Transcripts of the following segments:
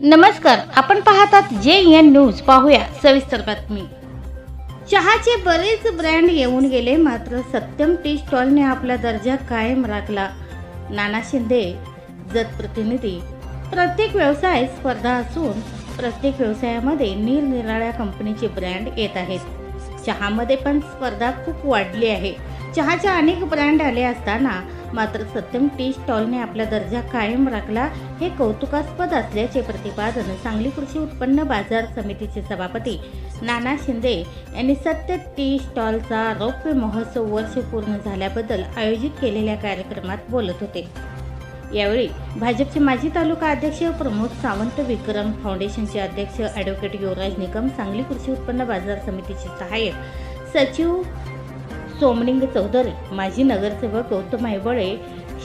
नमस्कार आपण पाहतात जे एन न्यूज. पाहूया सविस्तर बातमी. चहाचे बरेच ब्रँड येऊन गेले मात्र सत्यम टी स्टॉलने आपला दर्जा कायम राखला. नाना शिंदे जतप्रतिनिधी प्रत्येक व्यवसाय स्पर्धा असून प्रत्येक व्यवसायामध्ये निरनिराळ्या कंपनीचे ब्रँड येत आहेत. चहामध्ये पण स्पर्धा खूप वाढली आहे. चहाच्या अनेक ब्रँड आले असताना मात्र सत्यम टी स्टॉलने आपला दर्जा कायम राखला हे कौतुकास्पद असल्याचे प्रतिपादन सांगली कृषी उत्पन्न बाजार समितीचे सभापती नाना शिंदे यांनी सत्य टी स्टॉलचा रौप्य महोत्सव वर्ष पूर्ण झाल्याबद्दल आयोजित केलेल्या कार्यक्रमात बोलत होते. यावेळी भाजपचे माजी तालुका अध्यक्ष प्रमोद सावंत विक्रम फाउंडेशनचे अध्यक्ष ॲडव्होकेट युवराज निकम सांगली कृषी उत्पन्न बाजार समितीचे सहाय्यक सचिव सोमलिंग चौधरी माजी नगरसेवक गौतम ऐबळे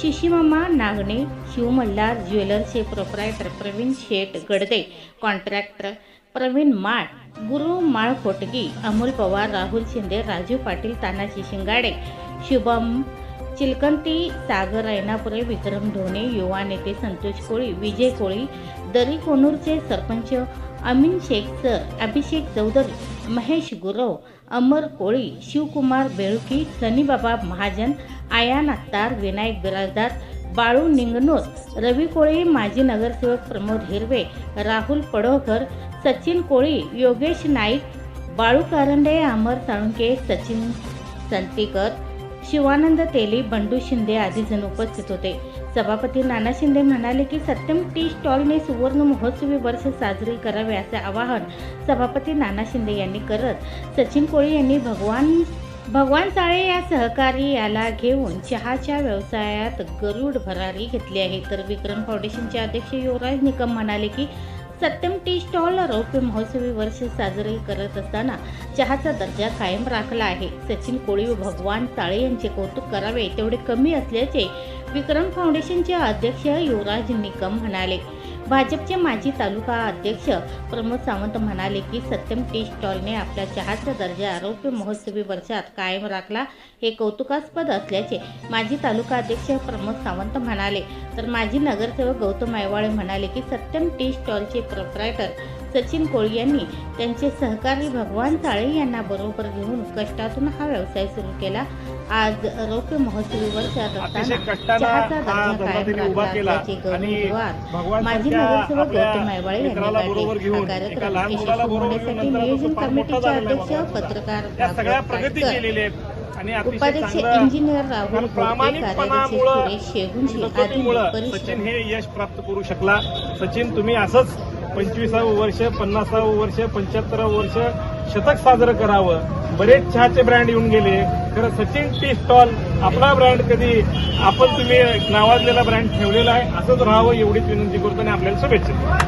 शिशीमामा नागणे शिवमल्हार ज्वेलर्सचे प्रोप्रायटर प्रवीण शेठ गडदे कॉन्ट्रॅक्टर प्रवीण माळ गुरु माळ खोटगी अमोल पवार राहुल शिंदे राजू पाटील तानाजी शिंगाडे शुभम चिलकंती सागर ऐनापुरे विक्रम ढोणे युवा नेते संतोष कोळी विजय कोळी दरी कोनूरचे सरपंच अमीन शेख सर अभिषेक चौधरी महेश गुरव अमर कोळी शिवकुमार बेळुकी सनीबाबा महाजन आयान अत्तार विनायक बिराजदार बाळू निंगनोर रवी कोळी माजी नगरसेवक प्रमोद हिरवे राहुल पडोळकर सचिन कोळी योगेश नाईक बाळू कारंडे अमर साळुंके सचिन संतीकर शिवानंद तेली बंडू शिंदे आदीजण उपस्थित होते. सभापती नाना शिंदे म्हणाले की सत्यम टी स्टॉलने सुवर्ण महोत्सवी वर्ष साजरे करावे असे आवाहन सभापती नाना शिंदे यांनी करत सचिन कोळी यांनी भगवान भगवान साळे या सहकारी याला घेऊन चहाच्या व्यवसायात गरुड भरारी घेतली आहे. तर विक्रम फाउंडेशनचे अध्यक्ष युवराज निकम म्हणाले की सत्यम टी स्टॉल रौप्य महोत्सवी वर्ष साजरे करत असताना चहाचा दर्जा कायम राखला आहे. सचिन कोळी व भगवान ताळे यांचे कौतुक करावे तेवढे कमी असल्याचे विक्रम फाउंडेशनचे अध्यक्ष युवराज निकम म्हणाले. भाजपचे माजी तालुका अध्यक्ष प्रमोद सावंत म्हणाले की सत्यम टी स्टॉलने आपल्या चहाचा दर्जा आरोग्य महोत्सवी वर्षात कायम राखला हे कौतुकास्पद असल्याचे माजी तालुका अध्यक्ष प्रमोद सावंत म्हणाले. तर माजी नगरसेवक गौतम आयवाळे म्हणाले की सत्यम टी स्टॉलचे प्रोप्रायटर सचिन कोळी यांनी त्यांचे सहकारी भगवान चाळे यांना बरोबर घेऊन कष्टातून हा व्यवसाय सुरू केला. आज रौप्य महोत्सवी वर्षात अतिशय असताना कष्टानं चहाचा दर्जा धंदा कायम त्यांनी उभा राखला केला. असल्याचे आणि गौरवोद्गार भगवान माजी नगरसेवक गौतम आयवाळे यांनी कार्यक्रम यशस्वी होण्यासाठी नियोजन कमिटीचे अध्यक्ष. पत्रकार भागवत उपाध्यक्ष इंजिनियर राहुल सुरेश शेगुंजी आदी सचिन हे यश प्राप्त करू शकला. सचिन तुम्ही असंच पंचवीसावं वर्ष पन्नासावं वर्ष पंच्याहत्तरावं वर्ष शतक साजरं करावं. बरेच चहाचे ब्रँड येऊन गेले. खरं सचिन टी स्टॉल आपला ब्रँड कधी आपण तुम्ही नावाजलेला ब्रँड ठेवलेला आहे असंच राहावं एवढीच विनंती करतो आणि आपल्याला शुभेच्छा.